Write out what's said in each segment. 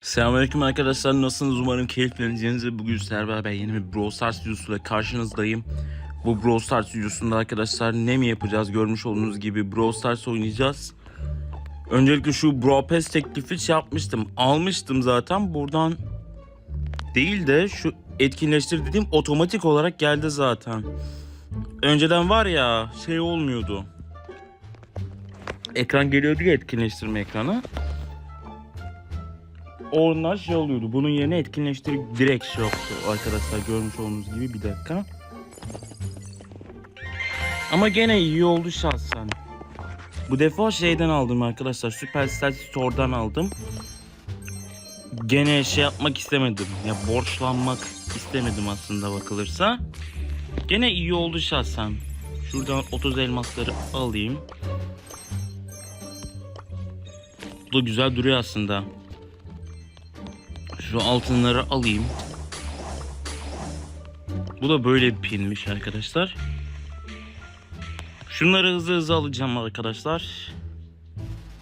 Selamünaleyküm arkadaşlar nasılsınız umarım keyifleneceğiniz bugün sizlerle beraber yeni bir Brawl Stars videosuyla karşınızdayım. Bu Brawl Stars videosunda arkadaşlar ne mi yapacağız görmüş olduğunuz gibi Brawl Stars oynayacağız. Öncelikle şu Brawl Pass teklifi şey yapmıştım almıştım zaten buradan değil de şu etkinleştir dediğim otomatik olarak geldi zaten. Önceden var ya şey olmuyordu. Ekran geliyordu ya etkinleştirme ekranı. Onlar şey oluyordu. Bunun yerine etkinleştir direkt şey yoktu arkadaşlar görmüş olduğunuz gibi bir dakika. Ama gene iyi oldu şahsen. Bu defa şeyden aldım arkadaşlar. Supercell Store'dan aldım. Gene şey yapmak istemedim. Ya borçlanmak istemedim aslında bakılırsa. Gene iyi oldu şahsen. Şuradan 30 elmasları alayım. Bu da güzel duruyor aslında. Şu altınları alayım. Bu da böyle bir pinmiş arkadaşlar. Şunları hızlı hızlı alacağım arkadaşlar.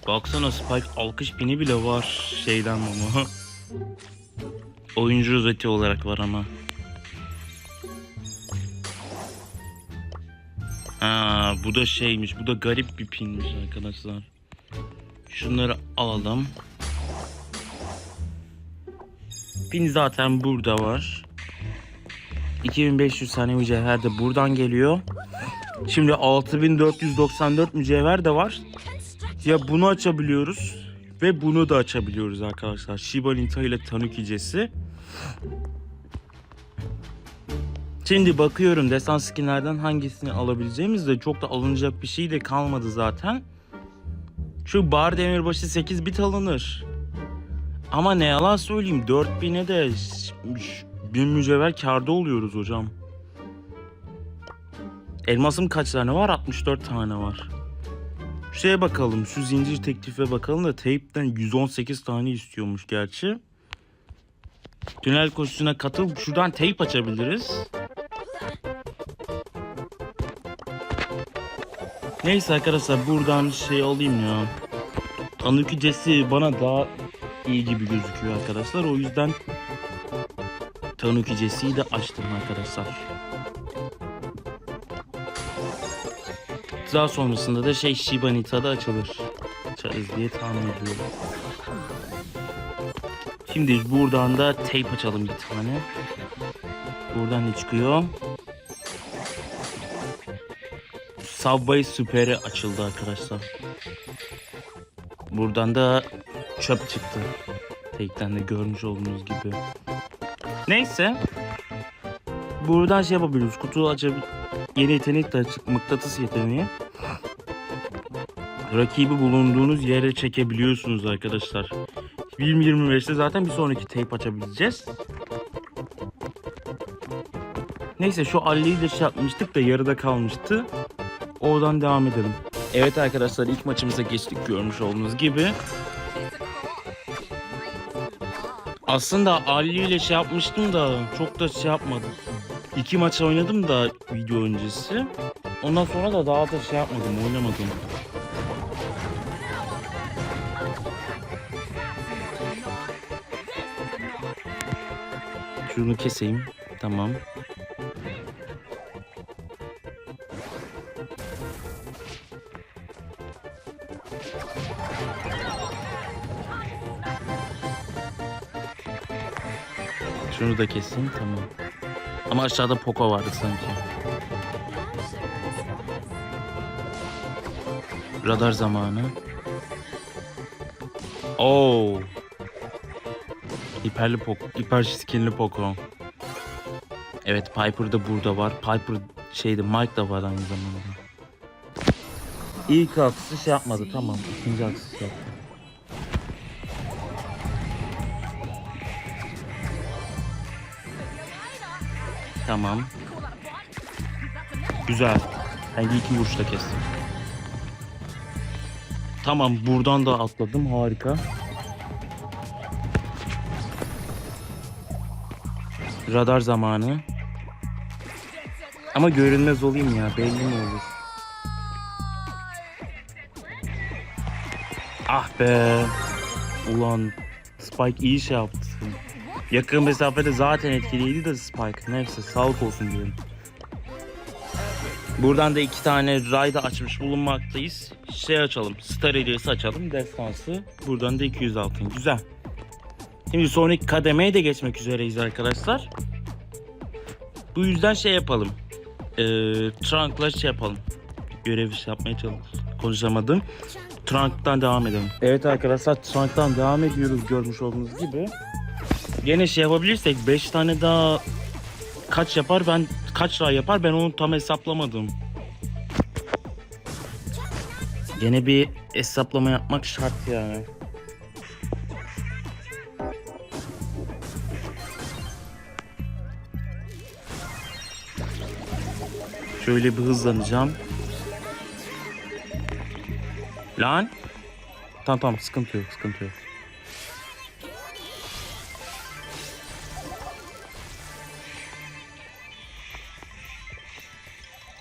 Baksana Spike alkış pini bile var şeyden ama. Oyuncu rozeti olarak var ama. Ha, bu da şeymiş. Bu da garip bir pinmiş arkadaşlar. Şunları alalım. Pin zaten burada var. 2500 tane mücevher de buradan geliyor. Şimdi 6494 mücevher de var. Ya bunu açabiliyoruz ve bunu da açabiliyoruz arkadaşlar. Shiba Nita ile Tanukicesi. Şimdi bakıyorum desan skinlerden hangisini alabileceğimiz de çok da alınacak bir şey de kalmadı zaten. Şu bar demirbaşı 8 bit alınır. Ama ne yalan söyleyeyim 4000'e de bir mücevher karda oluyoruz hocam. Elmasım kaç tane var? 64 tane var. Şeye bakalım. Şu zincir teklife bakalım da teypten 118 tane istiyormuş gerçi. Tünel koşusuna katıl. Şuradan teyp açabiliriz. Neyse arkadaşlar buradan şey alayım ya. Tanrıkücesi bana daha iyi gibi gözüküyor arkadaşlar. O yüzden Tanrıkücesi'yi de açtım arkadaşlar. Daha sonrasında da şey Shiba Nita'da açılır. Açarız diye tahmin ediyorum. Şimdi buradan da tape açalım bir tane. Buradan ne çıkıyor? Subway Super'e açıldı arkadaşlar. Buradan da çöp çıktı. Tekten de görmüş olduğunuz gibi. Neyse. Buradan şey yapabiliyoruz. Kutu açabilir. Yeni yetenek de açık. Mıknatıs yeteneği. Rakibi bulunduğunuz yere çekebiliyorsunuz arkadaşlar. 20-25'te zaten bir sonraki tape açabileceğiz. Neyse şu Ali'yi de şey yapmıştık da yarıda kalmıştı. Oradan devam edelim. Evet arkadaşlar ilk maçımıza geçtik görmüş olduğunuz gibi. Aslında Ali ile şey yapmıştım da çok da şey yapmadım. İki maç oynadım da video öncesi. Ondan sonra da daha da şey yapmadım, oynamadım. Şunu keseyim. Tamam. Şunu da keseyim tamam. Ama aşağıda Poco vardı sanki. Radar zamanı. Oo. Hiperli Poco, hiper skinli Poco. Evet Piper da burada var. Piper şeydi Mike da var aynı zamanda. İlk aksı şey yapmadı tamam. İkinci aksı şey yaptı. Tamam. Güzel. Hangi iki vuruşla kestim. Tamam buradan da atladım harika. Radar zamanı. Ama görünmez olayım ya belli mi olur? Ah be. Ulan Spike iyi şey yaptı. Yakın mesafede zaten etkiliydi de Spike. Neyse sağlık olsun diyorum. Buradan da iki tane rayda açmış bulunmaktayız. Şey açalım. Star hediyesi açalım. Destansı. Buradan da 200 altın. Güzel. Şimdi sonraki kademeye de geçmek üzereyiz arkadaşlar. Bu yüzden şey yapalım. Ee, Trunk'la şey yapalım. Görevi şey yapmaya çalış. Konuşamadım. Trunk'tan devam edelim. Evet arkadaşlar Trunk'tan devam ediyoruz görmüş olduğunuz gibi. Gene şey yapabilirsek 5 tane daha kaç yapar ben kaç ray yapar ben onu tam hesaplamadım. Gene bir hesaplama yapmak şart yani. Şöyle bir hızlanacağım. Lan. Tamam tamam sıkıntı yok sıkıntı yok.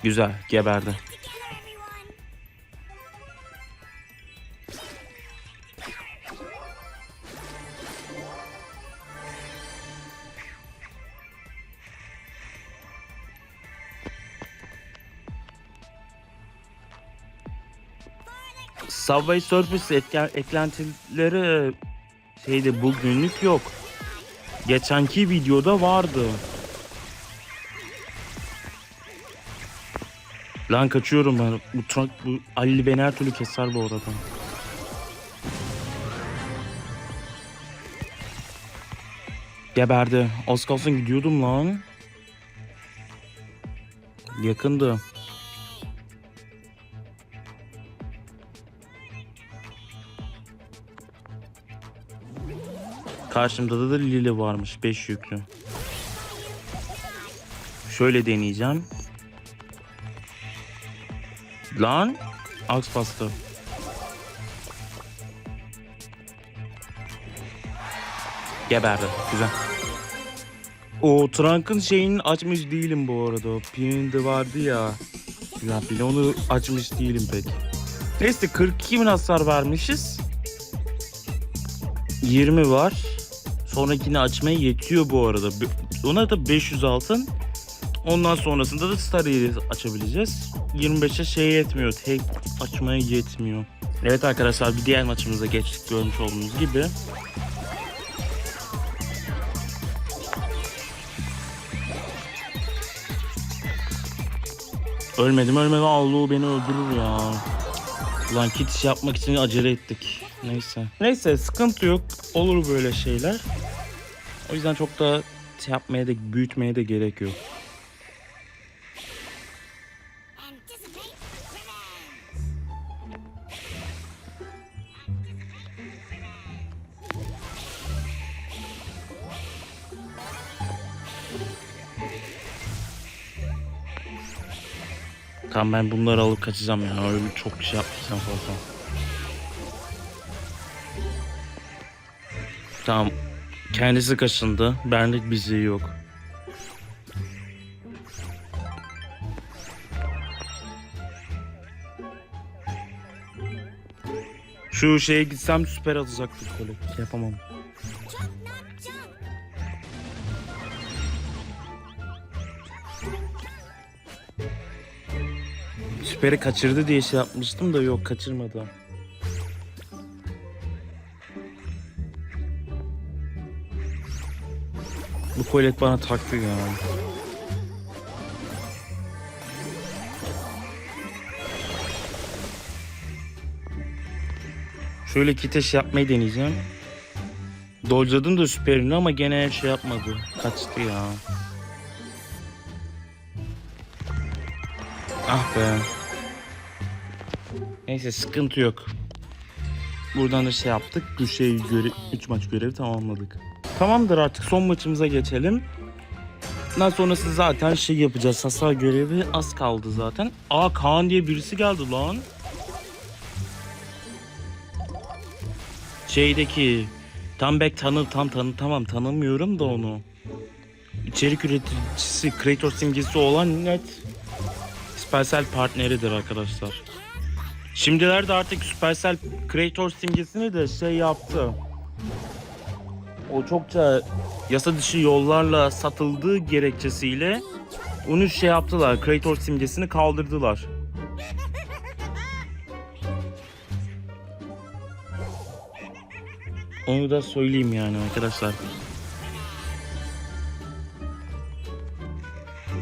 Güzel geberdi. Subway Surface eklentileri şeyde bugünlük yok. Geçenki videoda vardı. Lan kaçıyorum ben. Bu, trak, bu Ali beni her türlü keser bu arada. Geberdi. Az kalsın gidiyordum lan. Yakındı. Karşımda da Lili varmış. 5 yüklü. Şöyle deneyeceğim. Lan. Aks bastı. Geberdi. Güzel. O Trunk'ın şeyini açmış değilim bu arada. Pin'de vardı ya. Ya bile onu açmış değilim pek. Neyse 42 bin hasar vermişiz. 20 var. Sonrakini açmaya yetiyor bu arada. Ona da 500 altın. Ondan sonrasında da Star Yeri açabileceğiz. 25'e şey yetmiyor. Tek açmaya yetmiyor. Evet arkadaşlar bir diğer maçımıza geçtik görmüş olduğunuz gibi. Ölmedim ölmedim Allah beni öldürür ya. Lan kit yapmak için acele ettik. Neyse. Neyse sıkıntı yok. Olur böyle şeyler. O yüzden çok da şey yapmaya da büyütmeye de gerek yok. Tamam ben bunları alıp kaçacağım ya. Öyle çok şey yapmayacağım fazla. Tamam. Kendisi kaçındı. Benlik bizi yok. Şu şeye gitsem süper atacaktı kole. Şey yapamam. Jump, jump. Süperi kaçırdı diye şey yapmıştım da yok kaçırmadı. Bu kolet bana taktı ya. Şöyle kiteş yapmayı deneyeceğim. Dodge'ladım da süperini ama gene şey yapmadı. Kaçtı ya. Ah be. Neyse sıkıntı yok. Buradan da şey yaptık. Bu şey göre 3 maç görevi tamamladık. Tamamdır artık son maçımıza geçelim. Ondan sonrası zaten şey yapacağız. Hasar görevi az kaldı zaten. Aa Kaan diye birisi geldi lan. Şeydeki tam bek tanı tam tanı tamam tanımıyorum da onu. içerik üreticisi Creator simgesi olan net Supercell partneridir arkadaşlar. Şimdilerde artık Supercell Creator simgesini de şey yaptı. O çokça yasa dışı yollarla satıldığı gerekçesiyle onu şey yaptılar. Creator simgesini kaldırdılar. Onu da söyleyeyim yani arkadaşlar.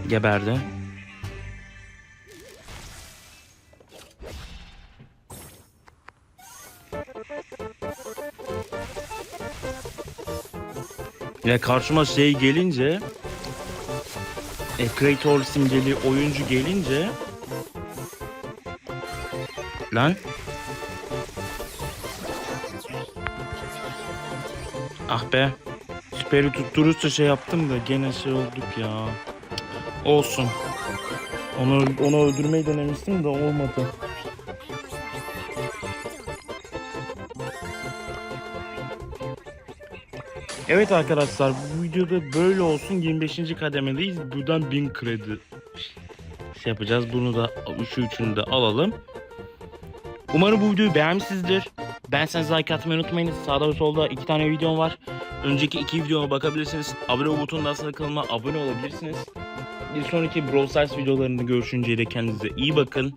Geberdi. Ya karşıma şey gelince e, simgeli oyuncu gelince Lan. Ah be. Süperi tutturursa şey yaptım da gene şey olduk ya. Olsun. Onu, onu öldürmeyi denemiştim de olmadı Evet arkadaşlar bu videoda böyle olsun 25. kademedeyiz. Buradan 1000 kredi şey yapacağız. Bunu da üçü üçünü de alalım. Umarım bu videoyu beğenmişsinizdir. Beğenseniz like atmayı unutmayın. Sağda ve solda iki tane videom var. Önceki iki videoma bakabilirsiniz. Abone butonundan sonra kanalıma abone olabilirsiniz. Bir sonraki Brawl Stars videolarında görüşünceye dek kendinize iyi bakın.